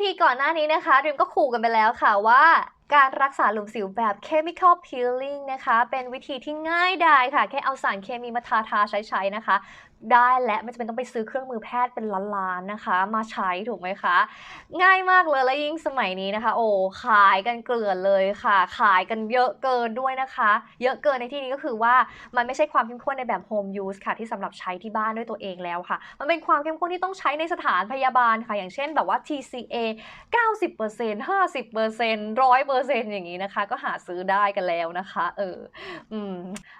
EP ก่อนหน้านี้นะคะริมก็ขู่กันไปแล้วค่ะว่าการรักษาหลุมสิวแบบ chemical peeling นะคะ เป็นวิธีที่ง่ายดายค่ะ แค่เอาสารเคมีมาทาทาใช้ๆนะคะ ได้และไม่จำเป็นต้องไปซื้อเครื่องมือแพทย์เป็นล้านๆนะคะ มาใช้ถูกไหมคะ ง่ายมากเลยและยิ่งสมัยนี้นะคะ โอ้ขายกันเกลือนเลยค่ะ ขายกันเยอะเกินด้วยนะคะ เยอะเกินในที่นี้ก็คือว่ามันไม่ใช่ความเข้มข้นในแบบ home use ค่ะ ที่สำหรับใช้ที่บ้านด้วยตัวเองแล้วค่ะ มันเป็นความเข้มข้นที่ต้องใช้ในสถานพยาบาลค่ะ อย่างเช่นแบบว่า TCA 90% 50% 100%อย่างนี้นะคะ ก็หาซื้อได้กันแล้วนะคะ เออ อืม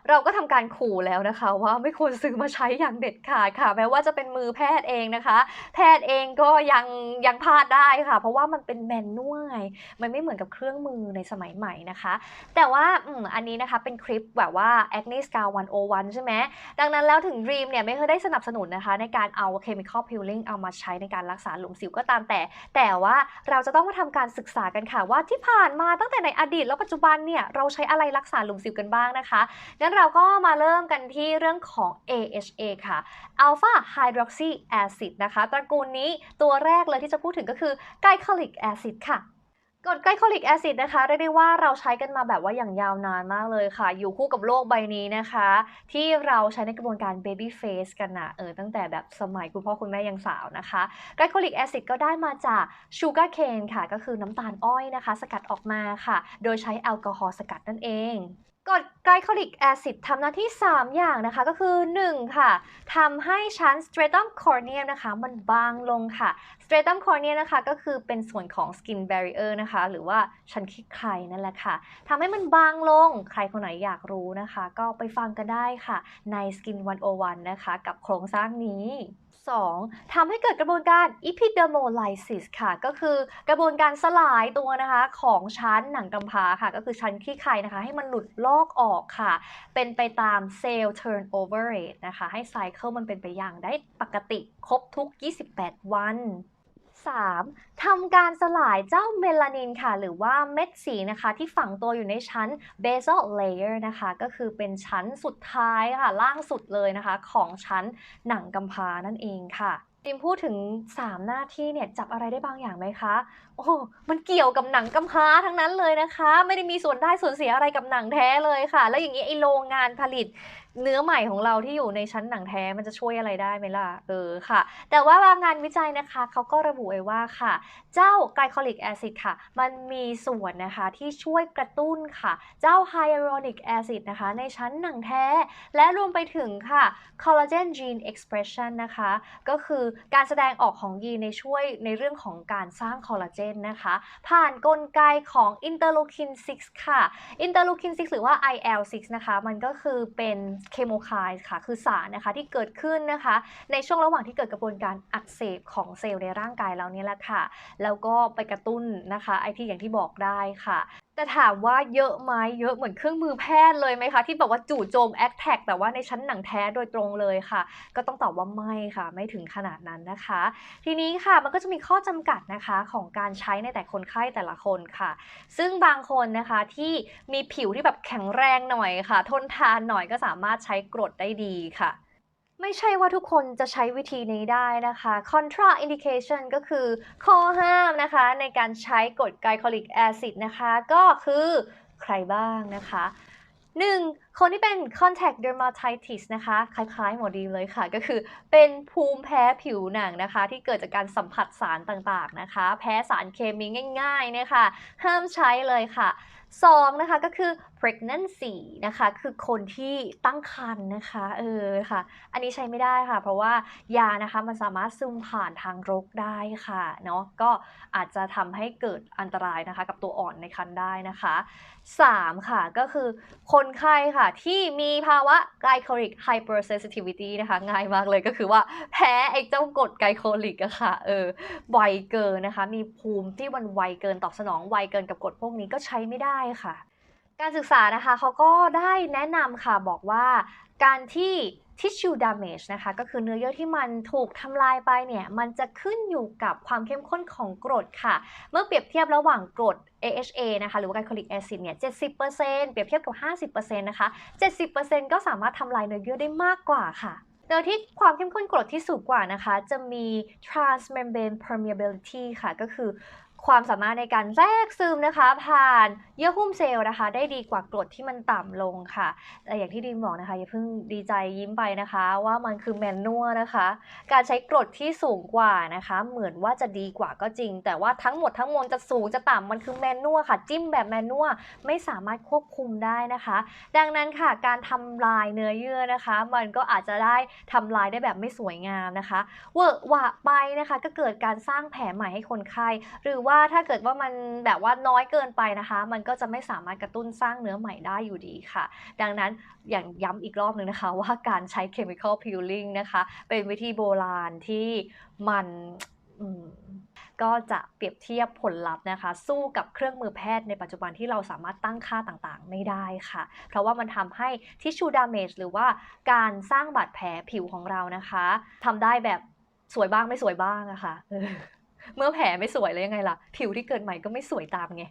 เราก็ทำการขู่แล้วนะคะ ว่าไม่ควรซื้อมาใช้อย่างเด็ดขาดค่ะแม้ว่าจะเป็นมือแพทย์เองนะคะ แพทย์เองก็ยังยังพลาดได้ค่ะ เพราะว่ามันเป็นแมนนวลมันไม่เหมือนกับเครื่องมือในสมัยใหม่นะคะ แต่ว่าอ,อันนี้นะคะเป็นคลิปแบบว่า Acne Scar 101 ใช่ไหมดังนั้นแล้วถึง Dream เนี่ยไม่เคยได้สนับสนุนนะคะ ในการเอา chemical peeling เอามาใช้ในการรักษาหลุมสิวก็ตามแต่ แต่ว่าเราจะต้องมาทำการศึกษากันค่ะว่าที่ผ่านมาตั้งแต่ในอดีตแล้วปัจจุบันเนี่ยเราใช้อะไรรักษาหลุมสิวกันบ้างนะคะงั้นเราก็มาเริ่มกันที่เรื่องของ AHA ค่ะ Alpha Hydroxy Acid นะคะ ตระกูลนี้ตัวแรกเลยที่จะพูดถึงก็คือ Glycolic Acid ค่ะกรดไกลโคลิกแอซิดนะคะเรียกได้ว่าเราใช้กันมาแบบว่าอย่างยาวนานมากเลยค่ะ อยู่คู่กับโลกใบนี้นะคะ ที่เราใช้ในกระบวนการ baby face กันนะเออตั้งแต่แบบสมัยคุณพ่อคุณแม่ยังสาวนะคะไกลโคลิกแอซิดก็ได้มาจากชูการ์เคนค่ะ ก็คือน้ำตาลอ้อยนะคะ สกัดออกมาค่ะ โดยใช้แอลกอฮอล์สกัดนั่นเอง กรดไกลโคลิกแอซิดทำหน้าที่ 3 อย่างนะคะก็คือ 1 ค่ะทำให้ชั้น stratum corneum นะคะ มันบางลงค่ะ stratum corneum นะคะ ก็คือเป็นส่วนของ skin barrier นะคะ หรือว่าชั้นขี้ใครนั่นแหละค่ะทำให้มันบางลงใครคนไหนอยากรู้นะคะ ก็ไปฟังกันได้ค่ะ ใน skin 101 นะคะ กับโครงสร้างนี้ 2. ทำให้เกิดกระบวนการ epidermolysis ค่ะ ก็คือกระบวนการสลายตัวนะคะของชั้นหนังกำพร้าค่ะ ก็คือชั้นขี้ไข่นะคะ ให้มันหลุดลอกออกค่ะ เป็นไปตาม cell turnover rate นะคะ ให้ไซเคิลมันเป็นไปอย่างได้ปกติครบทุก 28 วัน 3. ทำการสลายเจ้าเมลานินค่ะ หรือว่าเม็ดสีนะคะที่ฝังตัวอยู่ในชั้น basal layer นะคะ ก็คือเป็นชั้นสุดท้ายค่ะ ล่างสุดเลยนะคะ ของชั้นหนังกำพร้านั่นเองค่ะ จิมพูดถึง 3 หน้าที่เนี่ยจับอะไรได้บางอย่างไหมคะ โอ้มันเกี่ยวกับหนังกำพร้าทั้งนั้นเลยนะคะ ไม่ได้มีส่วนได้ส่วนเสียอะไรกับหนังแท้เลยค่ะ แล้วอย่างนี้ไอโรงงานผลิต เนื้อใหม่ของเราที่อยู่ในชั้นหนังแท้มันจะช่วยอะไรได้ไหมล่ะ เออค่ะ แต่ว่าบางงานวิจัยนะคะเขาก็ระบุไว้ว่าค่ะ เจ้าไกลโคลิกแอซิดค่ะ มันมีส่วนนะคะที่ช่วยกระตุ้นค่ะ เจ้าไฮยาลูรอนิกแอซิดนะคะในชั้นหนังแท้ และรวมไปถึงค่ะคอลลาเจนจีนเอ็กซ์เพรสชันนะคะ ก็คือการแสดงออกของยีนในช่วยในเรื่องของการสร้างคอลลาเจนนะคะ ผ่านกลไกของอินเตอร์ลูคิน 6 ค่ะอินเตอร์ลูคิน 6 หรือว่า IL6 นะคะ มันก็คือเป็นเคโมไคด์ค่ะ คือสารนะคะที่เกิดขึ้นนะคะ ในช่วงระหว่างที่เกิดกระบวนการอักเสบของเซลล์ในร่างกายเราเนี่ยแหละค่ะ แล้วก็ไปกระตุ้นนะคะไอที่อย่างที่บอกได้ค่ะ แต่ถามว่าเยอะไหมเยอะเหมือนเครื่องมือแพทย์เลยไหมคะที่บอกว่าจู่โจมแอคแท็กแต่ว่าในชั้นหนังแท้โดยตรงเลยค่ะ ก็ต้องตอบว่าไม่ค่ะ ไม่ถึงขนาดนั้นนะคะ ทีนี้ค่ะมันก็จะมีข้อจำกัดนะคะของการใช้ในแต่คนไข้แต่ละคนค่ะ ซึ่งบางคนนะคะที่มีผิวที่แบบแข็งแรงหน่อยค่ะ ทนทานหน่อยก็สามารถใช้กรดได้ดีค่ะ ไม่ใช่ว่าทุกคนจะใช้วิธีนี้ได้นะคะ contra indication ก็คือข้อห้ามนะคะ ในการใช้กรดไกลโคลิกแอซิดนะคะ ก็คือใครบ้างนะคะ 1. คนที่เป็น contact dermatitis นะคะ คล้ายๆ หมอดีเลยค่ะ ก็คือเป็นภูมิแพ้ผิวหนังนะคะ ที่เกิดจากการสัมผัสสารต่างๆนะคะ แพ้สารเคมีง่ายๆเนี่ยค่ะ ห้ามใช้เลยค่ะ 2. นะคะก็คือ pregnancy นะคะ คือคนที่ตั้งครรภ์นะคะเออค่ะ อันนี้ใช้ไม่ได้ค่ะ เพราะว่ายานะคะมันสามารถซึมผ่านทางรกได้ค่ะเนาะก็อาจจะทำให้เกิดอันตรายนะคะ กับตัวอ่อนในครรภ์ได้นะคะ 3. ค่ะก็คือคนไข้ค่ะ ที่มีภาวะ glycolic hypersensitivity นะคะ ง่ายมากเลยก็คือว่าแพ้ไอ้เจ้ากรดไกลโคลิกอะค่ะเออไวเกินนะคะ มีภูมิที่มันไวเกินตอบสนองไวเกินกับกรดพวกนี้ก็ใช้ไม่ได้ค่ะ การศึกษานะคะเขาก็ได้แนะนำค่ะบอกว่าการที่ tissue damage นะคะก็คือเนื้อเยื่อที่มันถูกทำลายไปเนี่ย มันจะขึ้นอยู่กับความเข้มข้นของกรดค่ะ เมื่อเปรียบเทียบระหว่างกรด AHA นะคะหรือว่า glycolic acid เนี่ย 70%เปรียบเทียบกับ 50%นะคะ 70%ก็สามารถทำลายเนื้อเยื่อได้มากกว่าค่ะโดยที่ความเข้มข้นกรดที่สูงกว่านะคะ จะมี transmembrane permeability ค่ะ ก็คือ ความสามารถในการแทรกซึมนะคะ ผ่านเยื่อหุ้มเซลล์นะคะ ได้ดีกว่ากรดที่มันต่ำลงค่ะแต่อย่างที่ดีมบอกนะคะอย่าเพิ่งดีใจยิ้มไปนะคะ ว่ามันคือแมนนัวนะคะ การใช้กรดที่สูงกว่านะคะ เหมือนว่าจะดีกว่าก็จริง แต่ว่าทั้งหมดทั้งมวลจะสูงจะต่ำมันคือแมนนัวค่ะ จิ้มแบบแมนนัวไม่สามารถควบคุมได้นะคะ ดังนั้นค่ะการทำลายเนื้อเยื่อนะคะ มันก็อาจจะได้ทำลายได้แบบไม่สวยงามนะคะ เวอะหวะไปนะคะ ก็เกิดการสร้างแผลใหม่ให้คนไข้หรือว่าถ้าเกิดว่ามันแบบว่าน้อยเกินไปนะคะ มันก็จะไม่สามารถกระตุ้นสร้างเนื้อใหม่ได้อยู่ดีค่ะ ดังนั้นอย่างย้ำอีกรอบหนึ่งนะคะ ว่าการใช้ chemical peeling นะคะ เป็นวิธีโบราณที่มันก็จะเปรียบเทียบผลลัพธ์นะคะ สู้กับเครื่องมือแพทย์ในปัจจุบันที่เราสามารถตั้งค่าต่างๆ ไม่ได้ค่ะ เพราะว่ามันทำให้ tissue damage หรือว่าการสร้างบาดแผลผิวของเรานะคะทำได้แบบสวยบ้างไม่สวยบ้างอะค่ะ เมื่อแผลไม่สวยแล้วยังไงล่ะ ผิวที่เกิดใหม่ก็ไม่สวยตามไง